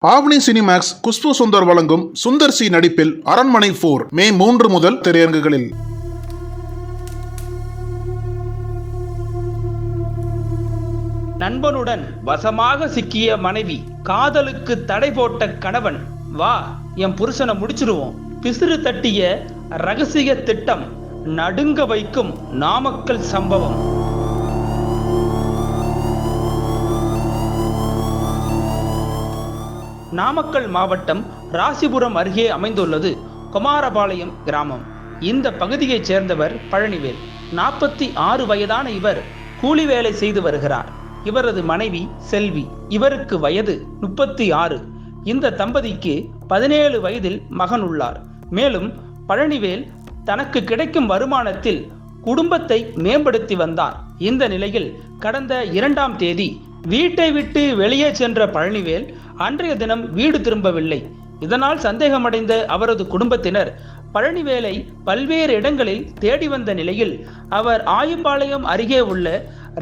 ஆவணி Cinemax Khushbu Sundar வழங்கும் Sundar C நடிப்பில் அரண்மனை போர் மே மூன்று முதல் திரையரங்குகளில். நண்பனுடன் வசமாக சிக்கிய மனைவி காதலுக்கு தடை போட்ட கணவன் வா என் புருஷனை முடிச்சிருவோம். பிசிறு தட்டிய ரகசிய திட்டம் நடுங்க வைக்கும் நாமக்கல் சம்பவம். நாமக்கல் மாவட்டம் ராசிபுரம் அருகே அமைந்துள்ளது குமாரபாளையம் கிராமம். இந்த பகுதியைச் சேர்ந்தவர் பழனிவேல். நாற்பத்தி ஆறு வயதான இவர் கூலி வேலை செய்து வருகிறார். இவரது மனைவி செல்வி. இவருக்கு வயது முப்பத்தி ஆறு. இந்த தம்பதிக்கு பதினேழு வயதில் மகன் உள்ளார். மேலும் பழனிவேல் தனக்கு கிடைக்கும் வருமானத்தில் குடும்பத்தை மேம்படுத்தி வந்தார். இந்த நிலையில் கடந்த இரண்டாம் தேதி வீட்டை விட்டு வெளியே சென்ற பழனிவேல் அன்றைய தினம் வீடு திரும்பவில்லை. இதனால் சந்தேகமடைந்த அவரது குடும்பத்தினர் பழனிவேலை பல்வேறு இடங்களில் தேடி வந்த நிலையில் அவர் ஆயும்பாளையம் அருகே உள்ள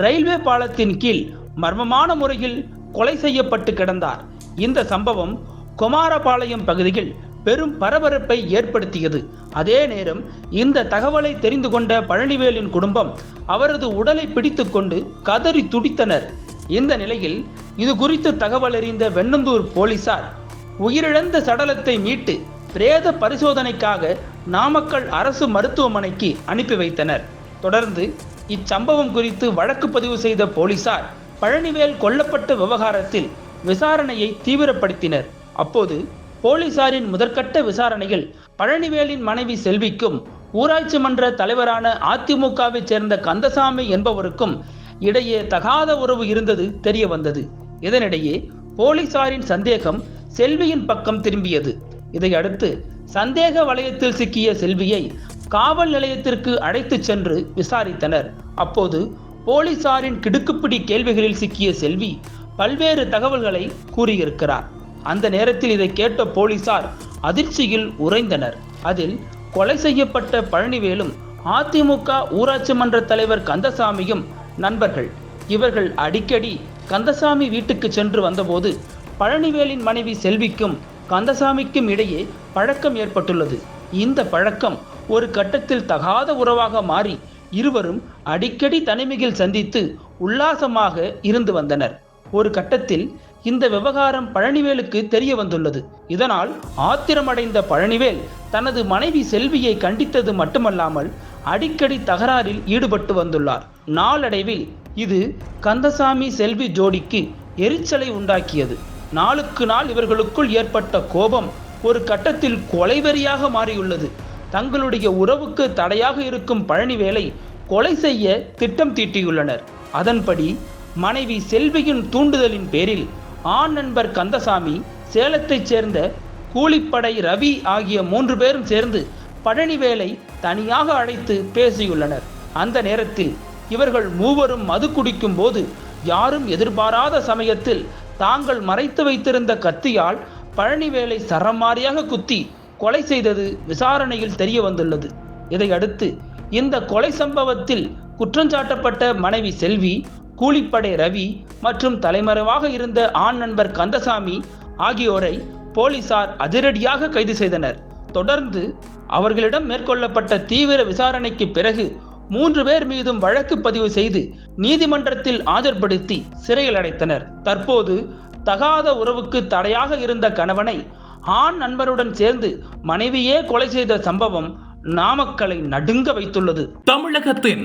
ரயில்வே பாலத்தின் கீழ் மர்மமான முறையில் கொலை செய்யப்பட்டு கிடந்தார். இந்த சம்பவம் குமாரபாளையம் பகுதியில் பெரும் பரபரப்பை ஏற்படுத்தியது. அதே நேரம் இந்த தகவலை தெரிந்து கொண்ட பழனிவேலின் குடும்பம் அவரது உடலை பிடித்துக்கொண்டு கதறி துடித்தனர். இந்த நிலையில் இது குறித்து தகவல் அறிந்த வெண்ணந்தூர் போலீசார் உயிரிழந்த சடலத்தை மீட்டு பிரேத பரிசோதனைக்காக நாமக்கல் அரசு மருத்துவமனைக்கு அனுப்பி வைத்தனர். தொடர்ந்து இச்சம்பவம் குறித்து வழக்கு பதிவு செய்த போலீசார் பழனிவேல் கொல்லப்பட்ட விவகாரத்தில் விசாரணையை தீவிரப்படுத்தினர். அப்போது போலீசாரின் முதற்கட்ட விசாரணையில் பழனிவேலின் மனைவி செல்விக்கும் ஊராட்சி மன்ற தலைவரான அதிமுகவைச் சேர்ந்த கந்தசாமி என்பவருக்கும் இடையே தகாத உறவு இருந்தது தெரிய வந்தது இதனிடையே போலீசாரின் சந்தேகம் செல்வியின் பக்கம் திரும்பியது. இதையடுத்து சந்தேக வலயத்தில் சிக்கிய செல்வியை காவல் நிலையத்திற்கு அழைத்துச் சென்று விசாரித்தனர். அப்போது போலீசாரின் கிடுக்குப்பிடி கேள்விகளில் சிக்கிய செல்வி பல்வேறு தகவல்களை கூறியிருக்கிறார். அந்த நேரத்தில் இதை கேட்ட போலீசார் அதிர்ச்சியில் உறைந்தனர். அதில் கொலை செய்யப்பட்ட பழனிவேலும் அதிமுக ஊராட்சி மன்ற தலைவர் கந்தசாமியும் நண்பர்கள். இவர்கள் அடிக்கடி கந்தசாமி வீட்டுக்கு சென்று வந்தபோது பழனிவேலின் மனைவி செல்விக்கும் கந்தசாமிக்கும் இடையே பழக்கம் ஏற்பட்டுள்ளது. இந்த பழக்கம் ஒரு கட்டத்தில் தகாத உறவாக மாறி இருவரும் அடிக்கடி தனிமையில் சந்தித்து உல்லாசமாக இருந்து வந்தனர். ஒரு கட்டத்தில் இந்த விவகாரம் பழனிவேலுக்கு தெரிய வந்துள்ளது. இதனால் ஆத்திரமடைந்த பழனிவேல் தனது மனைவி செல்வியை கண்டித்தது மட்டுமல்லாமல் அடிக்கடி தகராறில் ஈடுபட்டு வந்துள்ளார். நாளடைவில் இது கந்தசாமி செல்வி ஜோடிக்கு எரிச்சலை உண்டாக்கியது. நாளுக்கு நாள் இவர்களுக்குள் ஏற்பட்ட கோபம் ஒரு கட்டத்தில் கொலைவெறியாக மாறியுள்ளது. தங்களுடைய உறவுக்கு தடையாக இருக்கும் பழனிவேலை கொலை செய்ய திட்டம் தீட்டியுள்ளனர். அதன்படி மனைவி செல்வியின் தூண்டுதலின் பேரில் ஆண் நண்பர் கந்தசாமி சேலத்தைச் சேர்ந்த கூலிப்படை ரவி ஆகிய மூன்று பேரும் சேர்ந்து பழனிவேலை தனியாக அழைத்து பேசியுள்ளனர். அந்த நேரத்தில் இவர்கள் மூவரும் மது குடிக்கும் போது யாரும் எதிர்பாராத சமயத்தில் தாங்கள் மறைத்து வைத்திருந்த கத்தியால் பழனிவேலை சரமாரியாக குத்தி கொலை செய்தது விசாரணையில் தெரிய வந்துள்ளது இதையடுத்து இந்த கொலை சம்பவத்தில் குற்றஞ்சாட்டப்பட்ட மனைவி செல்வி கூலிப்படை ரவி மற்றும் தலைமறைவாக இருந்த ஆண் நண்பர் கந்தசாமி ஆகியோரை போலீசார் அதிரடியாக கைது செய்தனர். தொடர்ந்து அவர்களிடம் மேற்கொள்ளப்பட்ட தீவிர விசாரணைக்கு பிறகு மூன்று பேர் மீதும் வழக்கு பதிவு செய்து நீதிமன்றத்தில் ஆஜர்படுத்தி சிறையில் அடைத்தனர். தற்போது தகாத உறவுக்கு தடையாக இருந்த கணவனை ஆண் நண்பருடன் சேர்ந்து மனைவியே கொலை செய்த சம்பவம் நாமக்கலை நடுங்க வைத்துள்ளது. தமிழகத்தின்